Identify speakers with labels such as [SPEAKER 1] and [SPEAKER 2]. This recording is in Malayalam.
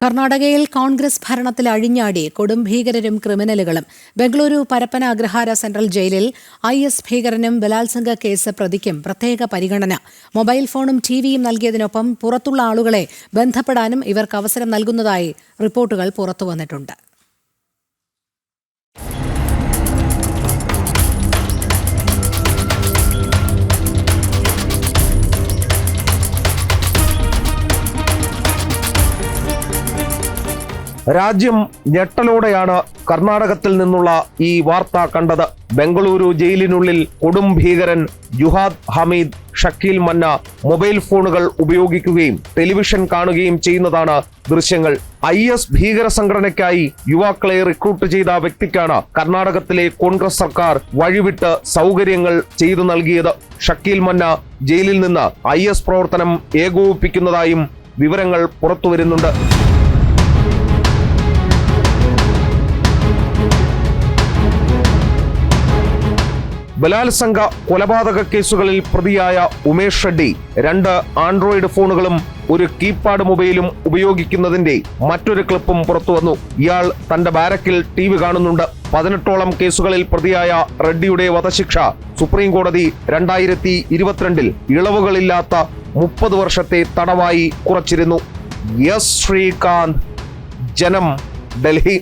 [SPEAKER 1] കർണാടകയിൽ കോൺഗ്രസ് ഭരണത്തിൽ അഴിഞ്ഞാടി കൊടും ഭീകരരും ക്രിമിനലുകളും. ബംഗളൂരു പരപ്പന അഗ്രഹാര സെൻട്രൽ ജയിലിൽ ഐ എസ് ഭീകരനും ബലാത്സംഗ കേസ് പ്രതിക്കും പ്രത്യേക പരിഗണന. മൊബൈൽ ഫോണും ടിവിയും നൽകിയതിനൊപ്പം പുറത്തുള്ള ആളുകളെ ബന്ധപ്പെടാനും ഇവർക്ക് അവസരം നൽകുന്നതായി റിപ്പോർട്ടുകൾ പുറത്തുവന്നിട്ടുണ്ട്.
[SPEAKER 2] രാജ്യം ഞെട്ടലോടെയാണ് കർണാടകത്തിൽ നിന്നുള്ള ഈ വാർത്ത കണ്ടത്. ബംഗളൂരു ജയിലിനുള്ളിൽ കൊടും ഭീകരൻ ജുഹാദ് ഹമീദ് ഷക്കീൽ മന്ന മൊബൈൽ ഫോണുകൾ ഉപയോഗിക്കുകയും ടെലിവിഷൻ കാണുകയും ചെയ്യുന്നതാണ് ദൃശ്യങ്ങൾ. ഐ എസ് ഭീകര സംഘടനയ്ക്കായി യുവാക്കളെ റിക്രൂട്ട് ചെയ്ത വ്യക്തിക്കാണ് കർണാടകത്തിലെ കോൺഗ്രസ് സർക്കാർ വഴിവിട്ട് സൗകര്യങ്ങൾ ചെയ്തു നൽകിയത്. ഷക്കീൽ മന്ന ജയിലിൽ നിന്ന് ഐ പ്രവർത്തനം ഏകോപിപ്പിക്കുന്നതായും വിവരങ്ങൾ പുറത്തുവരുന്നുണ്ട്. ബലാത്സംഗ കൊലപാതക കേസുകളിൽ പ്രതിയായ ഉമേഷ് ഷെഡ്ഡി രണ്ട് ആൻഡ്രോയിഡ് ഫോണുകളും ഒരു കീപാഡ് മൊബൈലും ഉപയോഗിക്കുന്നതിന്റെ മറ്റൊരു ക്ലിപ്പും പുറത്തുവന്നു ഇയാൾ തന്റെ ബാരക്കിൽ ടി വി കാണുന്നുണ്ട്. പതിനെട്ടോളം കേസുകളിൽ പ്രതിയായ റെഡ്ഡിയുടെ വധശിക്ഷ സുപ്രീം കോടതി രണ്ടായിരത്തി ഇരുപത്തിരണ്ടിൽ ഇളവുകളില്ലാത്ത മുപ്പത് വർഷത്തെ തടവായി കുറച്ചിരുന്നു. എസ് ശ്രീകാന്ത് ജനം ഡൽഹി.